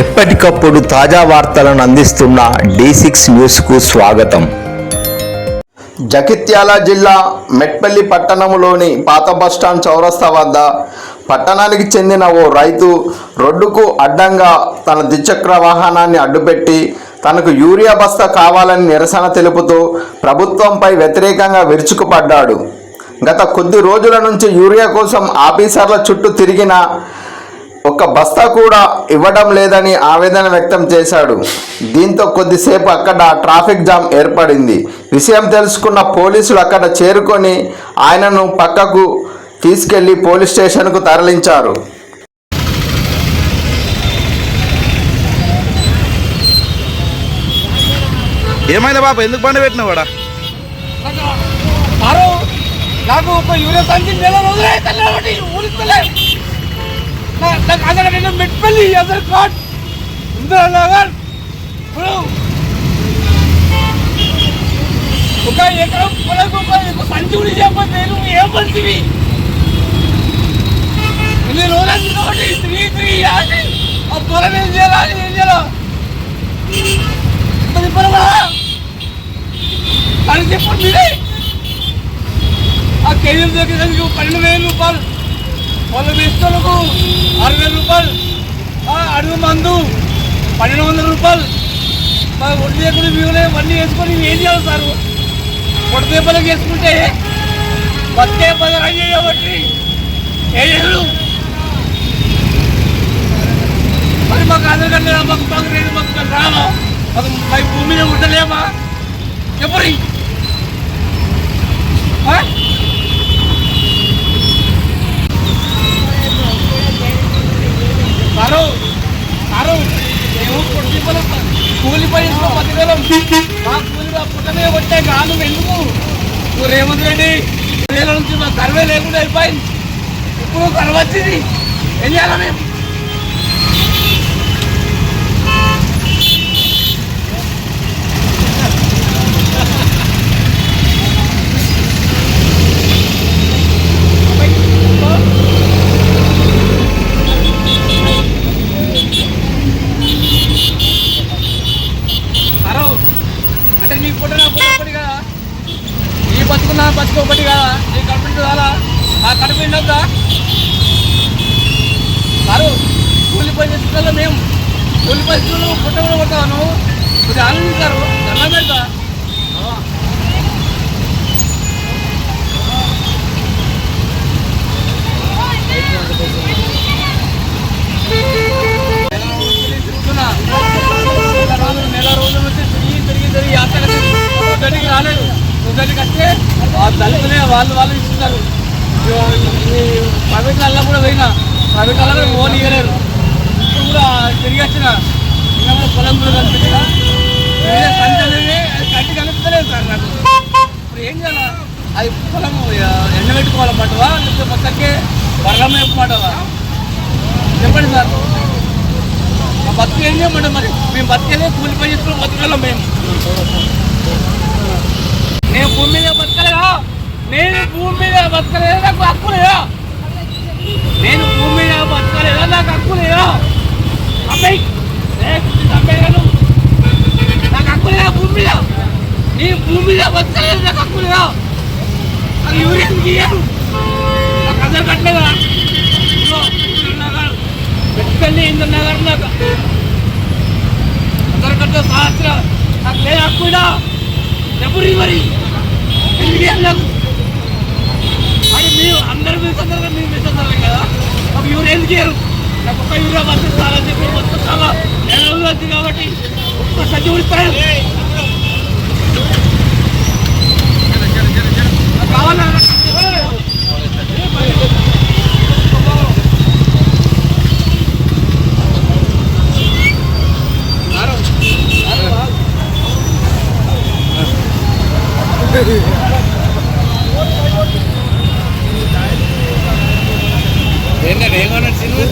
ఎప్పటికప్పుడు తాజా వార్తలను అందిస్తున్న డి సిక్స్ న్యూస్కు స్వాగతం. జగిత్యాల జిల్లా మెట్పల్లి పట్టణంలోని పాత బస్టాండ్ చౌరస్తా వద్ద పట్టణానికి చెందిన ఓ రైతు రోడ్డుకు అడ్డంగా తన ద్విచక్ర వాహనాన్ని అడ్డుపెట్టి తనకు యూరియా బస్తా కావాలని నిరసన తెలుపుతూ ప్రభుత్వంపై వ్యతిరేకంగా విరుచుకుపడ్డాడు. గత కొద్ది రోజుల నుంచి యూరియా కోసం ఆఫీసర్ల చుట్టూ తిరిగిన ఒక్క బస్తా కూడా ఇవ్వడం లేదని ఆవేదన వ్యక్తం చేశాడు. దీంతో కొద్దిసేపు అక్కడ ట్రాఫిక్ జామ్ ఏర్పడింది. విషయం తెలుసుకున్న పోలీసులు అక్కడ చేరుకొని ఆయనను పక్కకు తీసుకెళ్ళి పోలీస్ స్టేషన్కు తరలించారు. ఏమైంది బాబు? ఎందుకు బండి పెట్టినావు వాడా? ఆరో నాకు ఒక యూరియా సంచి నెల రోజులు అవుతుంది కాబట్టి ఊరిస్తలే నా- నాకు అక్కడ నేను మెట్పల్లి అదర్ ఇందిరానగర్ ఇప్పుడు ఒక ఎకరం పొలకు ఒక సంచి కూడా చేయకపోతే నువ్వు ఏం మంచివి ఇన్ని రోజులు కాబట్టి త్రీ త్రీ యాది ఆ పొలం ఏం చేయాలి ఏం చేయాలి? ఇంత తిప్పలు అని చెప్పండి మీరే. ఆ కేజీలు దగ్గర పన్నెండు వేల రూపాయలు. వాళ్ళ వేస్తులకు ఆరు వేల రూపాయలు. అడుగు మందు. పన్నెండు వందల రూపాయలు. మా ఒడ్డు దగ్గర మీవులే ఇవన్నీ వేసుకొని ఏం చేయాలి సార్? పొట్ట దెబ్బలకు వేసుకుంటే బతికే పదవి అయ్యాయి ఏం చేయడు మరి మాకు ఆధార్ కార్డు లేదా మాకు మాకు రేటు మాకు రావా మాకు మా భూమిలో ఉండలేమా? ఎప్పుడు సారు సారు మేము కొట్టి కూలి పని చేసుకున్న మా కూలి పుట్టమే కొట్టే గాను ఎందుకు? నువ్వు రేవంత్ రెడ్డి నుంచి మా కరువే లేకుండా అయిపోయింది ఇప్పుడు కరువు వచ్చింది. ఏం చేయాలా మేము? నీ బతుకు ఒకటి కాదా? నీ కడుపు కాదా? ఆ కడుపు నిండొద్దా? అరు కూలి పని మేము. కూలి పరిస్థితులు పుట్ట కూడా కొడతావు నువ్వు? కొంచెం ఆనందించారు దండం పెడతా. నెల రోజులు రోజుల నుంచి తిరిగి తిరిగి తిరిగి యాత్ర రాలేదు. గడికి వస్తే ఆ దళితులే వాళ్ళు వాళ్ళు ఇస్తున్నారు. ప్రైవేట్ వాళ్ళ కూడా పోయినా. ప్రైవేట్ వాళ్ళ కూడా ఓన్ ఇవ్వలేరు ఇప్పుడు కూడా తిరిగి వచ్చిన ఇంకా కూడా పొలం కూడా కనిపించిన వేరే కట్టి కనిపించలేదు సార్ నాకు. ఇప్పుడు ఏం చేయాలి? అది పొలం ఎండబెట్టుకోవాలన్నమాటవా లేకపోతే మొత్తానికి బర్రం వేపమాటవా చెప్పండి సార్. బతుకు ఏం చేయమంటాం మరి? మేము బతికేదే కూలిపోయి చేసుకుని బతకాలం మేము. నేను భూమి మీద బతకలేదా? నేను భూమి మీద బతకలేదా? నాకు హక్కు లేదా? నేను భూమి మీద బతకలేదా? నాకు హక్కు లేదా? అబ్బాయి అమ్మాయి నాకు హక్కు లేదా భూమి మీద? నీ భూమి మీద బతకలేదు? నాకు హక్కు లేదా? నాకు యూరియన్ గీయను నాకు అందరు కట్టలేదా పెట్టుకెళ్ళి ఇంద్ర నాకు. అందరు కట్టే సహస్ర నాకు లేదు హక్కు ఇదా ఎప్పుడు మరి అని మీరు అందరూ మీరు మీరు తొందరగా కదా? ఒక యూరియా ఎందుకు ఇయ్యరు నాకు ఒక యూరియా బస్సు చాలా చెప్పి మొత్తం చాలా నెల రోజులు వచ్చింది కాబట్టి ఒక్క సజ్జి ఉడిపోయారు నాకు అది ఏంటంటే ఏమన్నా సినిమా?